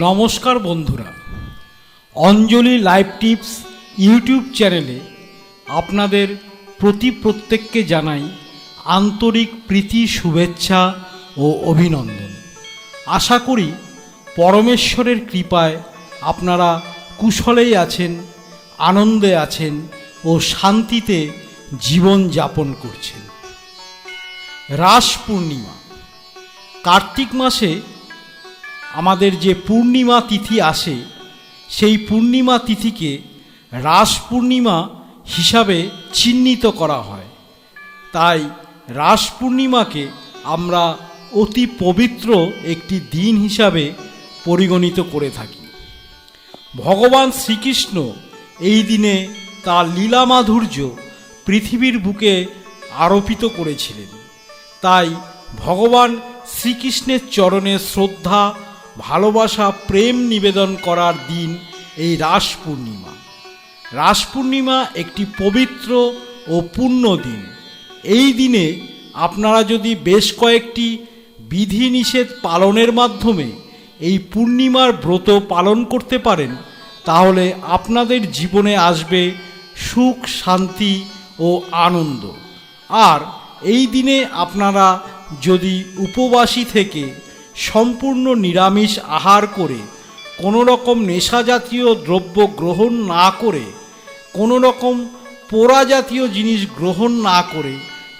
নমস্কার বন্ধুরা। অঞ্জলি live tips YouTube চ্যানেলে আপনাদের প্রতি প্রত্যেককে জানাই আন্তরিক প্রীতি, শুভেচ্ছা ও অভিনন্দন। আশা করি পরমেশ্বরের কৃপায় আপনারা কুশলেই আছেন, আনন্দে আছেন ও শান্তিতে জীবন যাপন করছেন। রাস পূর্ণিমা। কার্তিক মাসে আমাদের যে পূর্ণিমা তিথি আসে, সেই পূর্ণিমা তিথিকে রাস পূর্ণিমা হিসাবে চিহ্নিত করা হয়। তাই রাস পূর্ণিমাকে আমরা অতি পবিত্র একটি দিন হিসাবে পরিগণিত করে থাকি। ভগবান শ্রীকৃষ্ণ এই দিনে তার লীলা মাধুর্য পৃথিবীর বুকে আরোপিত করেছিলেন। তাই ভগবান শ্রীকৃষ্ণের চরণে শ্রদ্ধা ভালোবাসা, প্রেম নিবেদন করার দিন এই রাস পূর্ণিমা। রাস পূর্ণিমা একটি পবিত্র ও পূর্ণ দিন। এই দিনে আপনারা যদি বেশ কয়েকটি বিধিনিষেধ পালনের মাধ্যমে এই পূর্ণিমার ব্রত পালন করতে পারেন, তাহলে আপনাদের জীবনে আসবে সুখ, শান্তি ও আনন্দ। আর এই দিনে আপনারা যদি উপবাসী থেকে সম্পূর্ণ নিরামিষ আহার করে কোনো রকম নেশা জাতীয় দ্রব্য গ্রহণ না করে কোনো রকম পোড়া জাতীয় জিনিস গ্রহণ না করে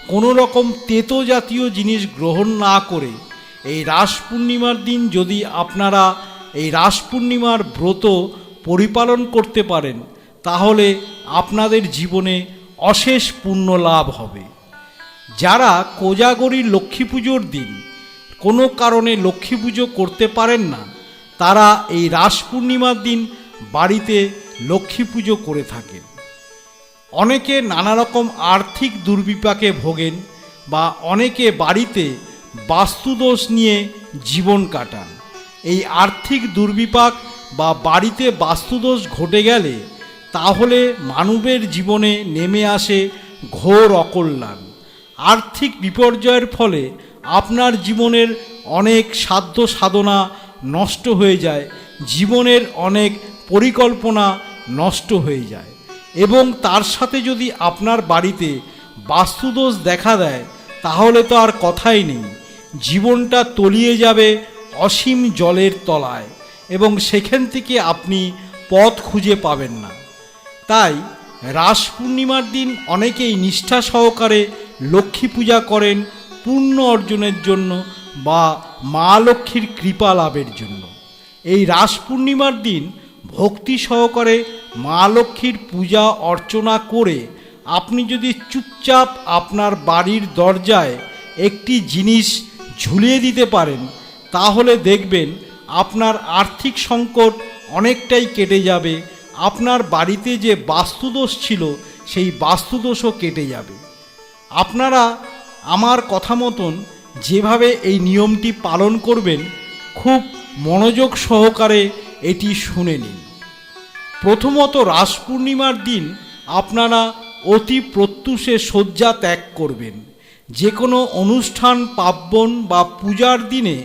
কোনো রকম তেতো জাতীয় জিনিস গ্রহণ না করে, এই রাস পূর্ণিমার দিন যদি আপনারা এই রাস পূর্ণিমার ব্রত পরিপালন করতে পারেন, তাহলে আপনাদের জীবনে অশেষ পুণ্য লাভ হবে। যারা কোজাগরীর লক্ষ্মী পুজোর দিন কোনো কারণে লক্ষ্মী পুজো করতে পারেন না, তারা এই রাস পূর্ণিমার দিন বাড়িতে লক্ষ্মী পুজো করে থাকেন। অনেকে নানা রকম আর্থিক দুর্বিপাকে ভোগেন বা অনেকে বাড়িতে বাস্তুদোষ নিয়ে জীবন কাটান। এই আর্থিক দুর্বিপাক বা বাড়িতে বাস্তুদোষ ঘটে গেলে তাহলে মানবের জীবনে নেমে আসে ঘোর অকল্যাণ। আর্থিক বিপর্যয়ের ফলে আপনার জীবনের অনেক সাধ্য সাধনা নষ্ট হয়ে যায়, জীবনের অনেক পরিকল্পনা নষ্ট হয়ে যায়। এবং তার সাথে যদি আপনার বাড়িতে বাস্তুদোষ দেখা দেয়, তাহলে তো আর কথাই নেই। জীবনটা তলিয়ে যাবে অসীম জলের তলায়, এবং সেখান থেকে আপনি পথ খুঁজে পাবেন না। তাই রাস পূর্ণিমার দিন অনেকেই নিষ্ঠা সহকারে লক্ষ্মী পূজা করেন পূর্ণ অর্জনের জন্য বা মা লক্ষ্মীর কৃপা লাভের জন্য। এই রাস পূর্ণিমার দিন ভক্তি সহকারে মা লক্ষ্মীর পূজা অর্চনা করে আপনি যদি চুপচাপ আপনার বাড়ির দরজায় একটি জিনিস ঝুলিয়ে দিতে পারেন, তাহলে দেখবেন আপনার আর্থিক সংকট অনেকটাই কেটে যাবে, আপনার বাড়িতে যে বাস্তুদোষ ছিল সেই বাস্তুদোষও কেটে যাবে। আপনারা আমার কথা মতন যেভাবে এই নিয়মটি পালন করবেন, খুব মনোযোগ সহকারে এটি শুনে নিন। প্রথমত রাস পূর্ণিমার দিন আপনারা অতি প্রত্যুষে শয্যা ত্যাগ করবেন। যে কোনো অনুষ্ঠান, পার্বণ বা পূজার দিনে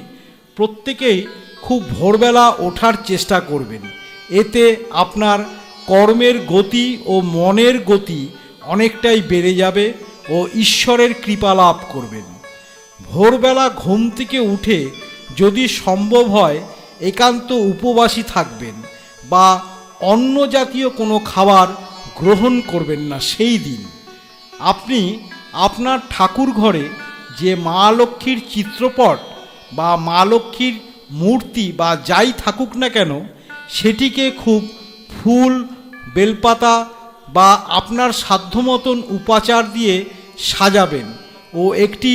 প্রত্যেকেই খুব ভোরবেলা ওঠার চেষ্টা করবেন। এতে আপনার কর্মের গতি ও মনের গতি অনেকটাই বেড়ে যাবে। ও ঈশ্বরের কৃপা লাভ করবেন। ভোরবেলা ঘুম থেকে উঠে যদি সম্ভব হয়, একান্ত উপবাসী থাকবেন বা অন্য জাতীয় কোনো খাবার গ্রহণ করবেন না সেই দিন। আপনি আপনার ঠাকুর ঘরে যে মা লক্ষ্মীর চিত্রপট বা মা লক্ষ্মীর মূর্তি বা যাই থাকুক না কেন, সেটিকে খুব ফুল, বেলপাতা বা আপনার সাধ্য মতন উপাচার দিয়ে সাজাবেন। ও একটি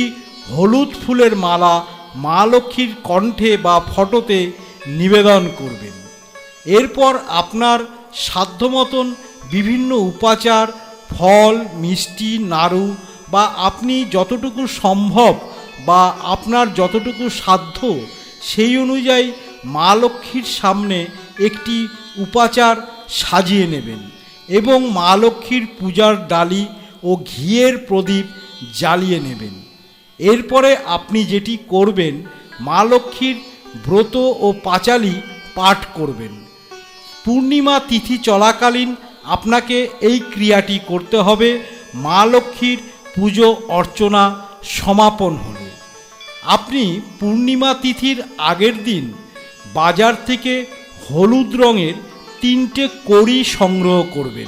হলুদ ফুলের মালা মা লক্ষ্মীর কণ্ঠে বা ফটোতে নিবেদন করবেন। এরপর আপনার সাধ্য মতন বিভিন্ন উপাচার, ফল, মিষ্টি, নাড়ু বা আপনি যতটুকু সম্ভব বা আপনার যতটুকু সাধ্য সেই অনুযায়ী মা লক্ষ্মীর সামনে একটি উপাচার সাজিয়ে নেবেন। এবং মা লক্ষ্মীর পূজার ডালি ও ঘিয়ের প্রদীপ জ্বালিয়ে নেবেন। এরপরে আপনি যেটি করবেন, মা লক্ষ্মীর ব্রত ও পাঁচালি পাঠ করবেন। পূর্ণিমা তিথি চলাকালীন আপনাকে এই ক্রিয়াটি করতে হবে। মা লক্ষ্মীর পুজো অর্চনা সমাপন হলে। আপনি পূর্ণিমা তিথির আগের দিন বাজার থেকে হলুদ রঙের তিনটে কড়ি সংগ্রহ করবেন।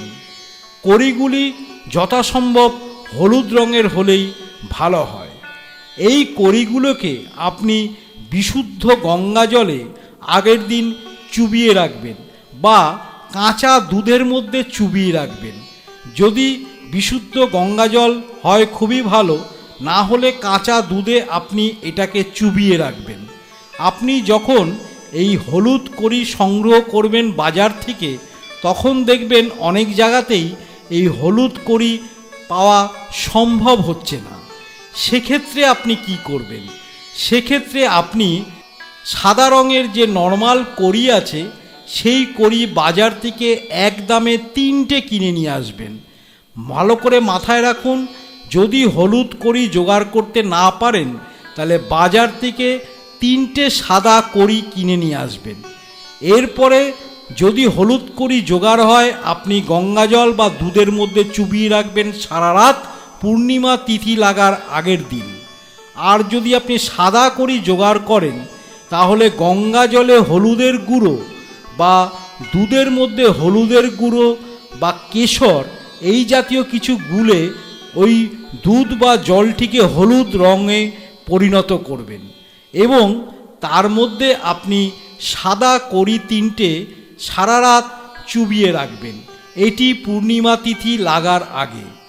কড়িগুলি যথাসম্ভব হলুদ রঙের হলেই ভালো হয়। এই কড়িগুলোকে আপনি বিশুদ্ধ গঙ্গা জলে আগের দিন চুবিয়ে রাখবেন বা কাঁচা দুধের মধ্যে চুবিয়ে রাখবেন। যদি বিশুদ্ধ গঙ্গা জল হয় খুবই ভালো, না হলে কাঁচা দুধে আপনি এটাকে চুবিয়ে রাখবেন। আপনি যখন এই হলুদ করি সংগ্রহ করবেন বাজার থেকে, তখন দেখবেন অনেক জায়গাতেই এই হলুদ করি পাওয়া সম্ভব হচ্ছে না। সেক্ষেত্রে আপনি কি করবেন? সেক্ষেত্রে আপনি সাদা রঙের যে নর্মাল কড়ি আছে, সেই কড়ি বাজার থেকে এক দামে তিনটে কিনে নিয়ে আসবেন। ভালো করে মাথায় রাখুন, যদি হলুদ কড়ি জোগাড় করতে না পারেন, তাহলে বাজার থেকে তিনটে সাদা কড়ি কিনে নিয়ে আসবেন। এরপরে যদি হলুদ কড়ি জোগাড় হয়, আপনি গঙ্গা জল বা দুধের মধ্যে চুবিয়ে রাখবেন সারা রাত। পূর্ণিমা তিথি লাগার আগের দিন। আর যদি আপনি সাদা করি জোগাড় করেন, তাহলে গঙ্গা জলে হলুদের গুঁড়ো বা দুধের মধ্যে হলুদের গুঁড়ো বা কেশর, এই জাতীয় কিছু গুলে ওই দুধ বা জলটিকে হলুদ রঙে পরিণত করবেন। এবং তার মধ্যে আপনি সাদা কড়ি তিনটে সারা রাত চুবিয়ে রাখবেন। এটি পূর্ণিমা তিথি লাগার আগে।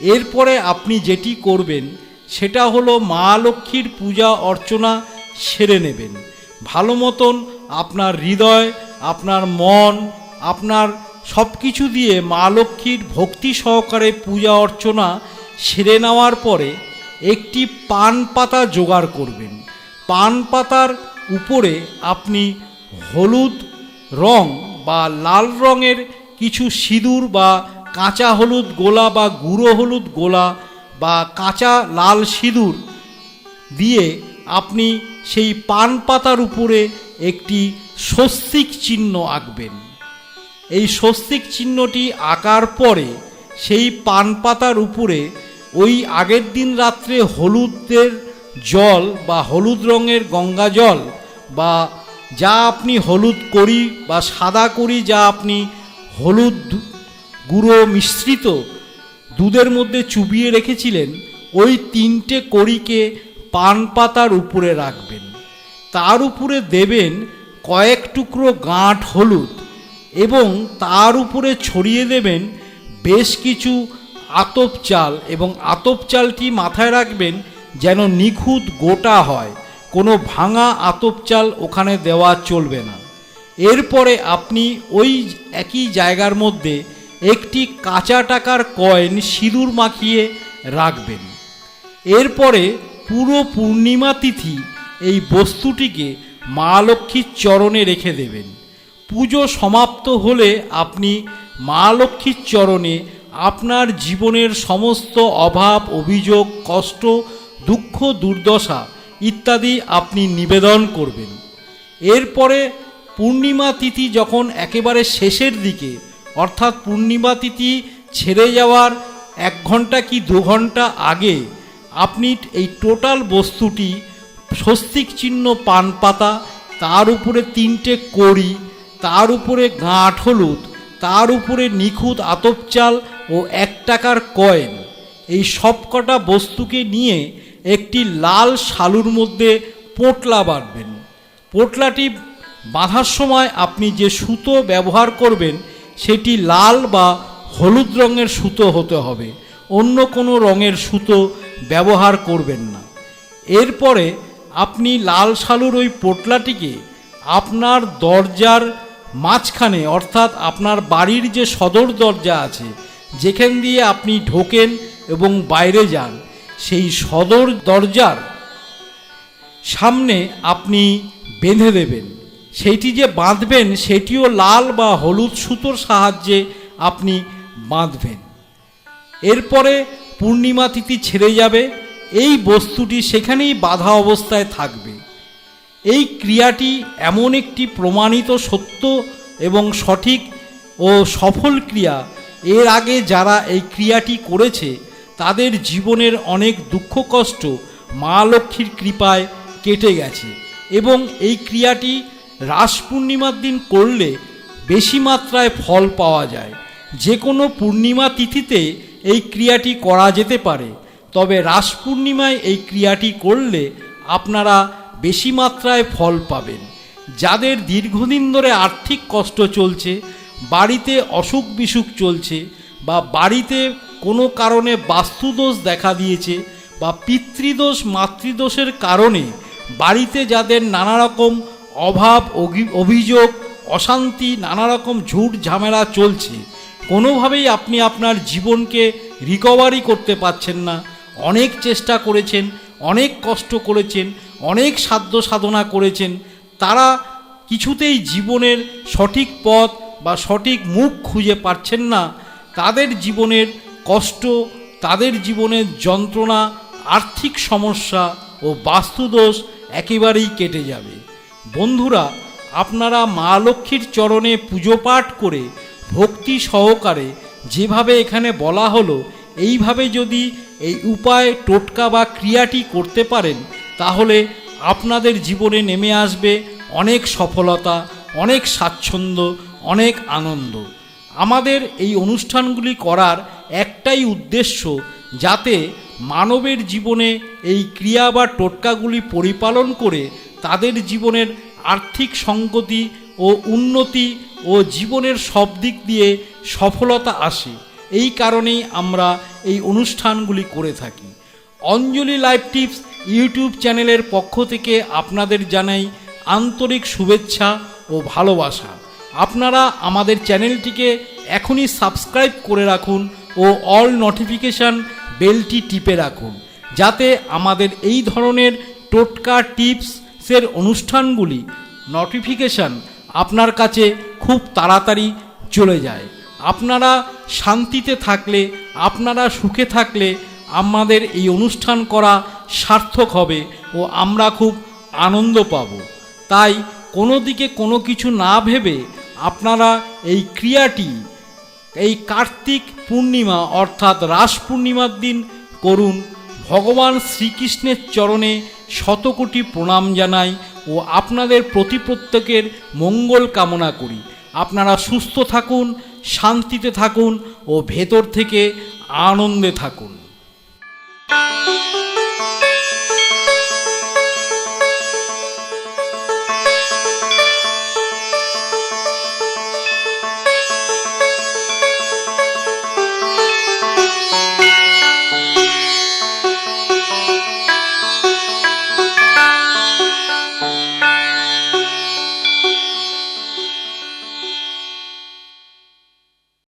এরপরে আপনি যেটি করবেন, সেটা হলো মা লক্ষ্মীর পূজা অর্চনা সেরে নেবেন। ভালো মতন আপনার হৃদয়, আপনার মন, আপনার সব কিছু দিয়ে মা লক্ষ্মীর ভক্তি সহকারে পূজা অর্চনা সেরে নেওয়ার পরে একটি পান পাতা জোগাড় করবেন। পান পাতার উপরে আপনি হলুদ রং বা লাল রঙের কিছু সিঁদুর বা কাঁচা হলুদ গোলা বা গুঁড়ো হলুদ গোলা বা কাঁচা লাল সিঁদুর দিয়ে আপনি সেই পান পাতার উপরে একটি স্বস্তিক চিহ্ন আঁকবেন। এই স্বস্তিক চিহ্নটি আঁকার পরে সেই পান পাতার উপরে ওই আগের দিন রাত্রে হলুদের জল বা হলুদ রঙের গঙ্গা জল বা যা আপনি হলুদ করি বা সাদা করি, যা আপনি হলুদ গুঁড়ো মিশ্রিত দুধের মধ্যে চুবিয়ে রেখেছিলেন, ওই তিনটে কড়িকে পান পাতার উপরে রাখবেন। তার উপরে দেবেন কয়েক টুকরো গাঁট হলুদ এবং তার উপরে ছড়িয়ে দেবেন বেশ কিছু আতপ চাল এবং আতপ চালটি মাথায় রাখবেন যেন নিখুঁত গোটা হয়, কোনো ভাঙা আতপচাল ওখানে দেওয়া চলবে না। এরপরে আপনি ওই একই জায়গার মধ্যে একটি কাঁচা টাকার কয়েন সিঁদুর মাখিয়ে রাখবেন। এরপরে পুরো পূর্ণিমা তিথি এই বস্তুটিকে মা লক্ষ্মীর চরণে রেখে দেবেন। পুজো সমাপ্ত হলে আপনি মা লক্ষ্মীর চরণে আপনার জীবনের সমস্ত অভাব, অভিযোগ, কষ্ট দুঃখ, দুর্দশা ইত্যাদি আপনি নিবেদন করবেন। এরপরে পূর্ণিমা তিথি যখন একেবারে শেষের দিকে, অর্থাৎ পূর্ণিমা তিথি ছেড়ে যাওয়ার এক ঘণ্টা কি দু ঘণ্টা আগে, আপনি এই টোটাল বস্তুটি, স্বস্তিক চিহ্ন পান পাতা, তার উপরে তিনটে কড়ি, তার উপরে গাঁট হলুদ, তার উপরে নিখুঁত আতপচাল ও এক টাকার কয়েন, এই সবকটা বস্তুকে নিয়ে একটি লাল শালুর মধ্যে পোটলা বাঁধবেন। পোটলাটি বাঁধার সময় আপনি যে সুতো ব্যবহার করবেন, সেটি লাল বা হলুদ রঙের সুতো হতে হবে। অন্য কোনো রঙের সুতো ব্যবহার করবেন না। এরপরে আপনি লাল শালুর ওই পোটলাটিকে আপনার দরজার মাঝখানে, অর্থাৎ আপনার বাড়ির যে সদর দরজা আছে, যেখান দিয়ে আপনি ঢোকেন এবং বাইরে যান সেই সদর দরজার সামনে আপনি বেঁধে দেবেন। সেইটি যে বাঁধবেন, সেটিও লাল বা হলুদ সুতোর সাহায্যে আপনি বাঁধবেন। এরপরে পূর্ণিমা তিথি ছেড়ে যাবে। এই বস্তুটি সেখানেই বাধা অবস্থায় থাকবে। এই ক্রিয়াটি এমন একটি প্রমাণিত সত্য এবং সঠিক ও সফল ক্রিয়া। এর আগে যারা এই ক্রিয়াটি করেছে তাদের জীবনের অনেক দুঃখ কষ্ট মা লক্ষ্মীর কৃপায় কেটে গেছে এবং এই ক্রিয়াটি রাস পূর্ণিমার দিন করলে বেশি মাত্রায় ফল পাওয়া যায়। যে কোনো পূর্ণিমা তিথিতে এই ক্রিয়াটি করা যেতে পারে, তবে রাস পূর্ণিমায় এই ক্রিয়াটি করলে আপনারা বেশি মাত্রায় ফল পাবেন। যাদের দীর্ঘদিন ধরে আর্থিক কষ্ট চলছে, বাড়িতে অসুখ বিসুখ চলছে বা বাড়িতে কোনো কারণে বাস্তুদোষ দেখা দিয়েছে বা পিতৃদোষ, মাতৃদোষের কারণে বাড়িতে যাদের নানা রকম অভাব অভিযোগ, অশান্তি নানা রকম ঝুট ঝামেলা চলছে, কোনোভাবেই আপনি আপনার জীবনকে রিকভারি করতে পারছেন না। অনেক চেষ্টা করেছেন, অনেক কষ্ট করেছেন, অনেক সাধ্য সাধনা করেছেন, তারা কিছুতেই জীবনের সঠিক পথ বা সঠিক মুখ খুঁজে পাচ্ছেন না। তাদের জীবনের কষ্ট, তাদের জীবনের যন্ত্রণা, আর্থিক সমস্যা ও বাস্তুদোষ একেবারেই কেটে যাবে। বন্ধুরা, আপনারা মা লক্ষ্মীর চরণে পুজো পাঠ করে ভক্তি সহকারে যেভাবে এখানে বলা হলো, এইভাবে যদি এই উপায়, টোটকা বা ক্রিয়াটি করতে পারেন, তাহলে আপনাদের জীবনে নেমে আসবে অনেক সফলতা, অনেক স্বাচ্ছন্দ্য, অনেক আনন্দ। আমাদের এই অনুষ্ঠানগুলি করার একটাই উদ্দেশ্য যাতে মানবের জীবনে এই ক্রিয়া বা টোটকাগুলি পরিপালন করে তাদের জীবনের আর্থিক সংগতি ও উন্নতি ও জীবনের সব দিক দিয়ে সফলতা আসে। এই কারণেই আমরা এই অনুষ্ঠানগুলি করে থাকি। অঞ্জলি লাইভ টিপস ইউটিউব চ্যানেলের পক্ষ থেকে আপনাদের জানাই আন্তরিক শুভেচ্ছা ও ভালোবাসা। আপনারা আমাদের চ্যানেলটিকে এখনই সাবস্ক্রাইব করে রাখুন ও অল নোটিফিকেশান বেলটি টিপে রাখুন, যাতে আমাদের এই ধরনের টোটকা টিপসের অনুষ্ঠানগুলি নোটিফিকেশান আপনার কাছে খুব তাড়াতাড়ি চলে যায়। আপনারা শান্তিতে থাকলে, আপনারা সুখে থাকলে আমাদের এই অনুষ্ঠান করা সার্থক হবে ও আমরা খুব আনন্দ পাব। তাই কোনো দিকে কোনো কিছু না ভেবে আপনারা এই ক্রিয়াটি, এই কার্তিক পূর্ণিমা অর্থাৎ রাস পূর্ণিমার দিন করুন ভগবান শ্রীকৃষ্ণের চরণে শতকোটি প্রণাম জানাই ও আপনাদের প্রতি প্রত্যেকের মঙ্গল কামনা করি। আপনারা সুস্থ থাকুন, শান্তিতে থাকুন ও ভেতর থেকে আনন্দে থাকুন।